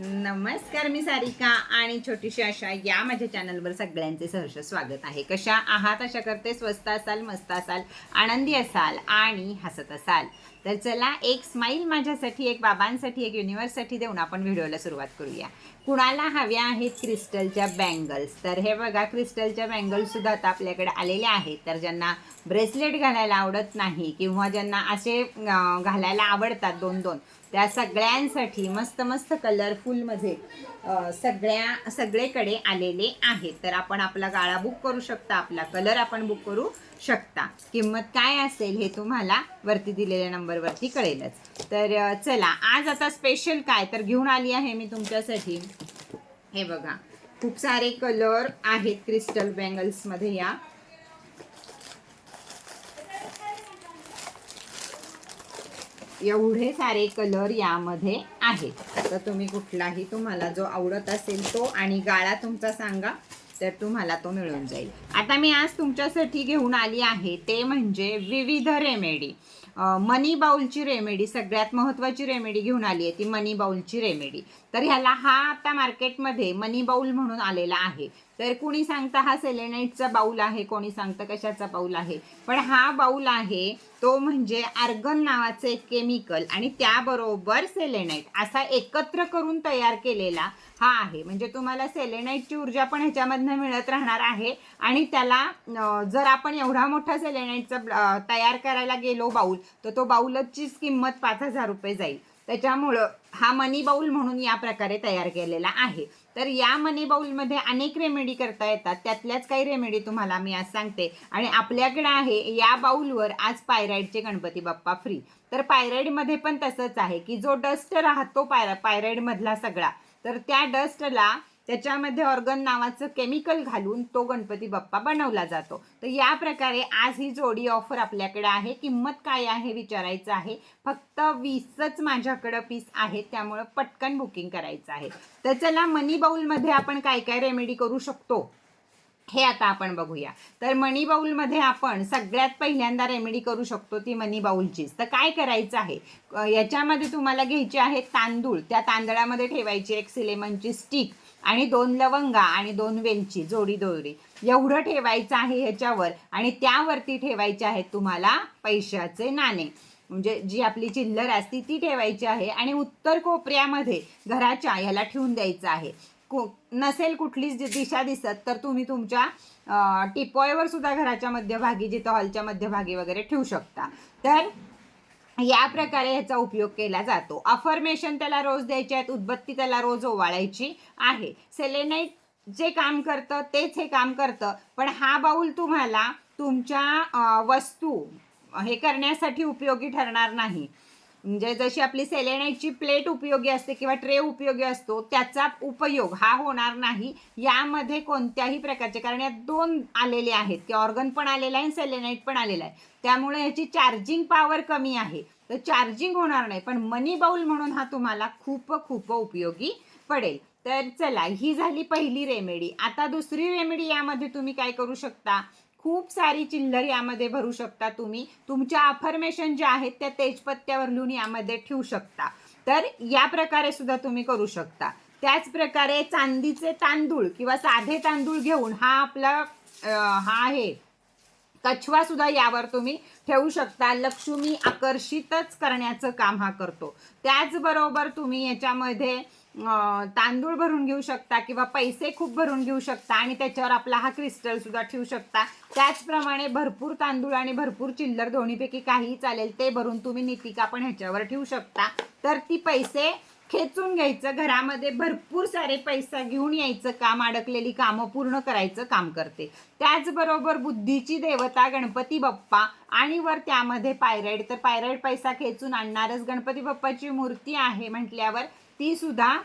नमस्कार मी सारिका आणि छोटीशी आशा या माझ्या चॅनलवर सगळ्यांचे सहर्ष स्वागत आहे. कशा आहात? अशा करते स्वस्त असाल मस्त असाल आनंदी असाल आणि हसत असाल. तर चला एक स्माईल माझ्यासाठी एक बाबांसाठी एक युनिवर्ससाठी देऊन आपण व्हिडिओला सुरुवात करूया. कुणाला हव्या आहेत क्रिस्टलच्या बँगल्स? तर हे बघा क्रिस्टलच्या बँगल्ससुद्धा आता आपल्याकडे आलेल्या आहेत. तर ज्यांना ब्रेसलेट घालायला आवडत नाही किंवा ज्यांना असे घालायला आवडतात दोन दोन त्या सगळ्यांसाठी मस्त मस्त कलरफुलमध्ये सगळ्या सगळेकडे आलेले आहेत. तर आपण आपला गाळा बुक करू शकता आपला कलर आपण बुक करू शकता. किंमत काय असेल हे तुम्हाला वरती दिलेल्या नंबरवरती कळेलच. तर चला आज आता स्पेशल काय? तर घेऊन आली आहे मी तुमच्यासाठी. हे बघा खूप सारे कलर आहेत क्रिस्टल बँगल्समध्ये या. एवढे सारे कलर यामध्ये आहेत. तर तुम्ही कुठलाही तुम्हाला जो आवडत असेल तो आणि गाळा तुमचा सांगा तर तुम्हाला तो मिळून जाईल. आता मी आज तुमच्यासाठी घेऊन आली आहे ते म्हणजे विविध रेमेडी मनी बाउलची रेमेडी सगळ्यात महत्त्वाची रेमेडी घेऊन आली आहे ती मनी बाउलची रेमेडी तर ह्याला हा आता मार्केटमध्ये मनी बाउल म्हणून आलेला आहे. तर कुणी सांगता हा सेलेनाईटचा बाऊल आहे कोणी सांगतं कशाचा बाऊल आहे? पण हा बाऊल आहे तो म्हणजे आर्गन नावाचं एक केमिकल आणि त्याबरोबर सेलेनाईट. असा एकत्र करून तयार केलेला हा आहे. म्हणजे तुम्हाला सेलेनाईटची ऊर्जा पण ह्याच्यामधनं मिळत राहणार आहे आणि त्याला जर आपण एवढा मोठा सेलेनाईटचा तयार करायला गेलो बाऊल तर तो बाऊलचीच किंमत पाच हजार रुपये जाईल. त्याच्यामुळं हा मनी बाऊल म्हणून या प्रकारे तयार केलेला आहे. तर या मनी बाऊलमध्ये अनेक रेमेडी करता येतात. त्यातल्याच काही रेमेडी तुम्हाला मी आज सांगते. आणि आपल्याकडे आहे या बाऊलवर आज पायराईडचे गणपती बाप्पा फ्री तर पायराईडमध्ये पण तसंच आहे की जो डस्ट राहतो पायरा पायराईडमधला सगळा तर त्या डस्टला त्याच्यामध्ये ऑर्गन नावाचं केमिकल घालून तो गणपती बाप्पा बनवला जातो. तर या प्रकारे आज ही जोडी ऑफर आपल्याकडे आहे. किंमत काय आहे विचारायचं आहे. फक्त वीसच माझ्याकडं पीस आहेत त्यामुळं पटकन बुकिंग करायचं आहे. तर चला मनी बाऊलमध्ये आपण काय काय रेमेडी करू शकतो? हे आता आपण बघूया. तर मनी बाऊलमध्ये आपण सगळ्यात पहिल्यांदा रेमेडी करू शकतो ती मनी बाऊलचीच. तर काय करायचं आहे? याच्यामध्ये तुम्हाला घ्यायचे आहे तांदूळ. त्या तांदळामध्ये ठेवायची एक सिलेमनची स्टिक आणि दोन लवंगा आणि दोन वेलची जोडी दोरी. एवढं ठेवायचं आहे ह्याच्यावर आणि त्यावरती ठेवायचे आहेत तुम्हाला पैशाचे नाणे. म्हणजे जी आपली चिल्लर असती ती ठेवायची आहे आणि उत्तर कोपऱ्यामध्ये घराच्या ह्याला ठेवून द्यायचं आहे. कु नसेल कुठलीच दिशा दिसत तर तुम्ही तुमच्या टिपॉयवर सुद्धा घराच्या मध्यभागी जिथं हॉलच्या मध्यभागी वगैरे ठेवू शकता. तर या प्रकारे ह्याचा उपयोग केला जातो. अफर्मेशन त्याला रोज द्यायचे आहेत उदबत्ती त्याला रोज ओवाळायची आहे. सेलेनाईट जे काम करतं तेच हे काम करतं. पण हा बाऊल तुम्हाला तुमच्या वस्तू हे करण्यासाठी उपयोगी ठरणार नाही. म्हणजे जशी आपली सेलेनाईटची प्लेट उपयोगी असते किंवा ट्रे उपयोगी असतो त्याचा उपयोग हा होणार नाही. यामध्ये कोणत्याही प्रकारचे कारण यात दोन आलेले आहेत की ऑर्गन पण आलेलं आहे आणि सेलेनाईट पण आलेलं आहे. त्यामुळे ह्याची चार्जिंग पॉवर कमी आहे. तर चार्जिंग होणार नाही पण मनी बाऊल म्हणून हा तुम्हाला खूप खूप उपयोगी पडेल. तर चला ही झाली पहिली रेमेडी. आता दुसरी रेमेडी यामध्ये तुम्ही काय करू शकता? खूप सारी चिल्लर यामध्ये भरू शकता तुम्ही. तुमच्या अफर्मेशन ज्या आहेत त्या तेजपत्त्यावर लिहून यामध्ये ठेवू शकता. तर या प्रकारे सुद्धा तुम्ही करू शकता. त्याच प्रकारे चांदीचे तांदूळ किंवा साधे तांदूळ घेऊन हा आपला हा आहे. कछवा सुद्धा यावर तुम्ही ठेवू शकता. लक्ष्मी आकर्षितच करण्याचं काम हा करतो. त्याचबरोबर तुम्ही याच्यामध्ये तांदूळ भरून घेऊ शकता किंवा पैसे खूप भरून घेऊ शकता आणि त्याच्यावर आपला हा क्रिस्टल सुद्धा ठेवू शकता. त्याचप्रमाणे भरपूर तांदूळ आणि भरपूर चिल्लर दोन्हीपैकी काहीही चालेल ते भरून तुम्ही नितिका पण ह्याच्यावर ठेवू शकता. तर ती पैसे खेचून घ्यायचं घरामध्ये भरपूर सारे पैसा घेऊन यायचं काम अडकलेली कामं पूर्ण करायचं काम करते. त्याचबरोबर बुद्धीची देवता गणपती बाप्पा आणि वर त्यामध्ये पायराईड तर पायराईड पैसा खेचून आणणारच गणपती बाप्पाची मूर्ती आहे म्हटल्यावर ती सुद्धा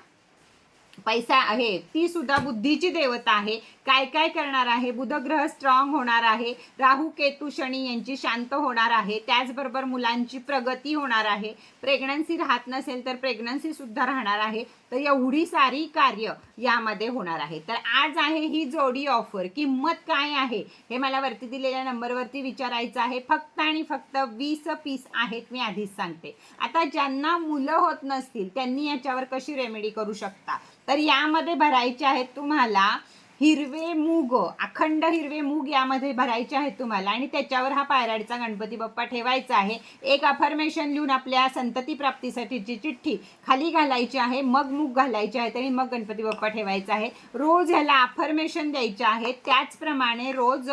पैसा आहे ती सुद्धा बुद्धीची देवता आहे. काय काय करणार आहे? बुधग्रह स्ट्रॉंग होणार आहे. राहू केतू शनी यांची शांत होणार आहे. त्याचबरोबर मुलांची प्रगती होणार आहे. प्रेग्नन्सी राहत नसेल तर प्रेग्नन्सी सुद्धा राहणार आहे. तर एवढी सारी कार्य यामध्ये होणार आहे. तर आज आहे ही जोडी ऑफर किंमत काय आहे? हे मला वरती दिलेल्या नंबरवरती विचारायचं आहे. फक्त आणि फक्त वीस पीस आहेत मी आधीच सांगते. आता ज्यांना मुलं होत नसतील त्यांनी याच्यावर कशी रेमेडी करू शकता? तर यामध्ये भरायचे आहेत तुम्हाला हिरवे मूग अखंड हिरवे मूग यामध्ये भरायचे आहेत तुम्हाला. आणि त्याच्यावर हा पायराडीचा गणपती बाप्पा ठेवायचा आहे. एक अफर्मेशन लिहून आपल्या संतती प्राप्तीसाठीची चिठ्ठी खाली घालायची आहे मग मूग घालायचे आहेत आणि मग गणपती बाप्पा ठेवायचा आहे. रोज ह्याला अफर्मेशन द्यायचे आहे त्याचप्रमाणे रोज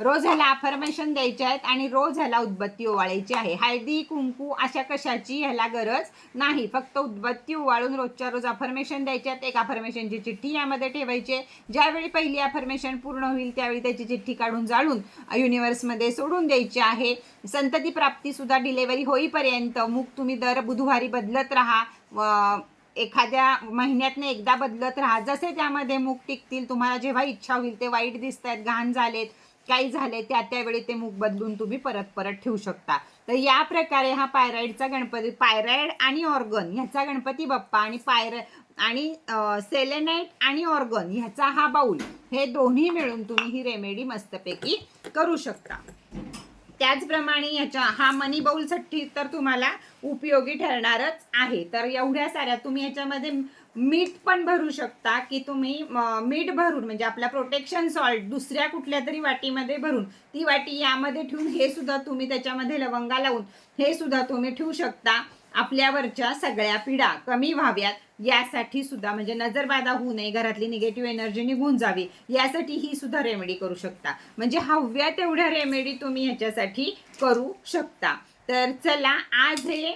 रोज ह्याला अफर्मेशन द्यायचे आहेत आणि रोज ह्याला उदबत्ती ओवाळायची आहे. हळदी कुंकू अशा कशाची ह्याला गरज नाही. फक्त उदबत्ती ओवाळून रोजच्या रोज अफर्मेशन द्यायचे आहेत. एक अफर्मेशनची चिठ्ठी यामध्ये ठेवायची आहे. ज्यावेळी पहिली अफर्मेशन पूर्ण होईल त्यावेळी त्याची चिठ्ठी काढून जाळून युनिवर्समध्ये सोडून द्यायची आहे. संतती प्राप्तीसुद्धा डिलेवरी होईपर्यंत मूग तुम्ही दर बुधवारी बदलत राहा. व एखाद्या महिन्यातनं एकदा बदलत राहा. जसे त्यामध्ये मूग टिकतील तुम्हाला जेव्हा इच्छा होईल ते वाईट दिसत आहेत घाण झालेत काही झाले त्या त्यावेळी ते मूग बदलून तुम्ही परत परत ठेवू शकता. तर या प्रकारे हा पायराईडचा गणपती पायराईड आणि ऑर्गन ह्याचा गणपती बाप्पा आणि पायर आणि सेलेनाईट आणि ऑर्गन ह्याचा हा बाऊल हे दोन्ही मिळून तुम्ही ही रेमेडी मस्तपैकी करू शकता. त्याचप्रमाणे ह्याच्या हा मनी बाऊलसाठी तर तुम्हाला उपयोगी ठरणारच आहे. तर एवढ्या साऱ्या तुम्ही याच्यामध्ये मीठ पण भरू शकता की तुम्ही मीठ भरून म्हणजे आपला प्रोटेक्शन सॉल्ट दुसऱ्या कुठल्या तरी वाटीमध्ये भरून ती वाटी यामध्ये ठेवून हे सुद्धा तुम्ही त्याच्यामध्ये लवंगा लावून हे सुद्धा तुम्ही ठेवू शकता आपल्यावरच्या सगळ्या पिढा कमी व्हाव्यात. यासाठी सुद्धा म्हणजे नजरबाधा होऊ नये घरातली निगेटिव्ह एनर्जी निघून जावी यासाठी ही सुद्धा रेमेडी करू शकता. म्हणजे हव्या तेवढ्या रेमेडी तुम्ही ह्याच्यासाठी करू शकता. तर चला आज हे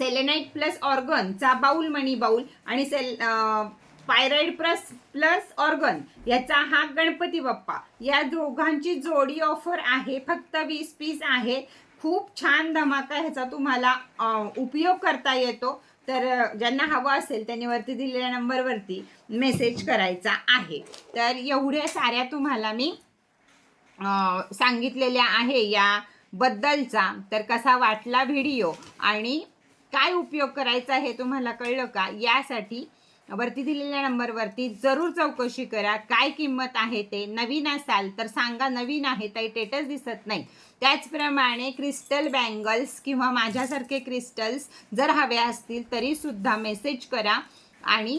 सेलेनाईट प्लस ऑर्गनचा बाऊल मणी बाउल आणि सेल पायराईड प्लस प्लस ऑर्गन याचा हा गणपती बाप्पा. या दोघांची जोडी ऑफर आहे. फक्त वीस पीस आहे. खूप छान धमाका ह्याचा तुम्हाला उपयोग करता येतो. तर ज्यांना हवं असेल त्यांनी वरती दिलेल्या नंबरवरती मेसेज करायचा आहे. तर एवढ्या साऱ्या तुम्हाला मी सांगितलेल्या आहे या बद्दलचा. तर कसा वाटला व्हिडिओ आणि काय उपयोग करायचा हे तुम्हाला कळलं का? यासाठी वरती दिलेल्या नंबरवरती जरूर चौकशी करा. काय किंमत आहे ते? नवीन असाल तर सांगा. नवीन आहे ताई टेटस दिसत नाही. त्याचप्रमाणे क्रिस्टल बँगल्स किंवा माझ्यासारखे क्रिस्टल्स जर हवे असतील तरीसुद्धा मेसेज करा. आणि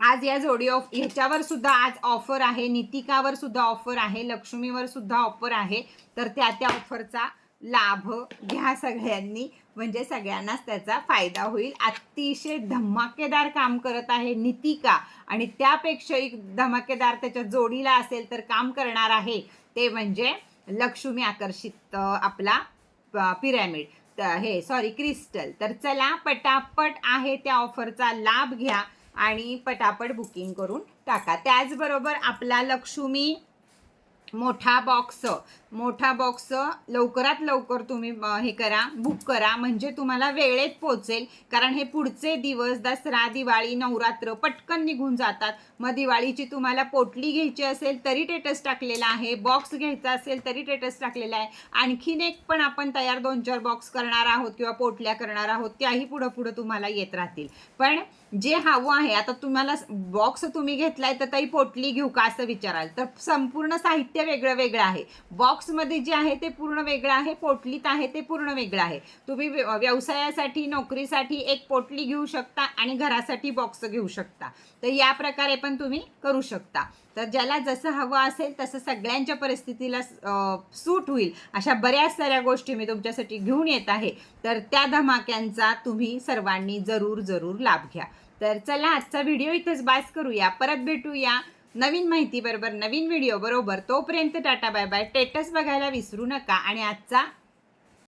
आज या जोडी ऑफ ह्याच्यावर सुद्धा आज ऑफर आहे. नितिकावर सुद्धा ऑफर आहे. लक्ष्मीवर सुद्धा ऑफर आहे. तर त्या त्या ऑफरचा लाभ घ्या सगळ्यांनी. म्हणजे सगळ्यांनाच त्याचा फायदा होईल. अतिशय धमाकेदार काम करत आहे नितिका आणि त्यापेक्षा एक धमाकेदार त्याच्या जोडीला असेल तर काम करणार आहे. ते म्हणजे लक्ष्मी आकर्षित आपला पिरॅमिड. हे सॉरी क्रिस्टल. तर चला पटापट आहे त्या ऑफरचा लाभ घ्या आणि पटापट बुकिंग करून टाका. त्याचबरोबर आपला लक्ष्मी मोठा बॉक्स मोठा बॉक्स लवकरात लवकर तुम्ही हे करा बुक करा. म्हणजे तुम्हाला वेळेत पोचेल कारण हे पुढचे दिवस दसरा दिवाळी नवरात्र पटकन निघून जातात. मग दिवाळीची तुम्हाला पोटली घ्यायची असेल तरी टेटस टाकलेला आहे. बॉक्स घ्यायचा असेल तरी टेटस टाकलेला आहे. आणखीन एक पण आपण तयार दोन चार बॉक्स करणार आहोत किंवा पोटल्या करणार आहोत त्याही पुढं पुढं तुम्हाला येत राहतील. पण जे हवं आहे आता तुम्हाला बॉक्स तुम्ही घेतलाय तर ताई पोटली घेऊ का असं विचाराल. तर संपूर्ण साहित्य वेगळं वेगळं आहे. बॉक्समध्ये जे आहे ते पूर्ण वेगळं आहे पोटलीत आहे ते पूर्ण वेगळं आहे. तुम्ही व्यवसायासाठी नोकरीसाठी एक पोटली घेऊ शकता आणि घरासाठी बॉक्स घेऊ शकता. तर या प्रकारे पण तुम्ही करू शकता. तर ज्याला जसं हवं असेल तसं सगळ्यांच्या परिस्थितीला सूट होईल. अशा बऱ्याच साऱ्या गोष्टी मी तुमच्यासाठी घेऊन येत आहे. तर त्या धमाक्यांचा तुम्ही सर्वांनी जरूर जरूर लाभ घ्या. तर चला आजचा व्हिडिओ इथेच बास करूया. परत भेटूया. नवीन माहिती बरोबर नवीन व्हिडिओ बरोबर. तोपर्यंत टाटा बाय बाय. टेटस बघायला विसरू नका. आणि आजचा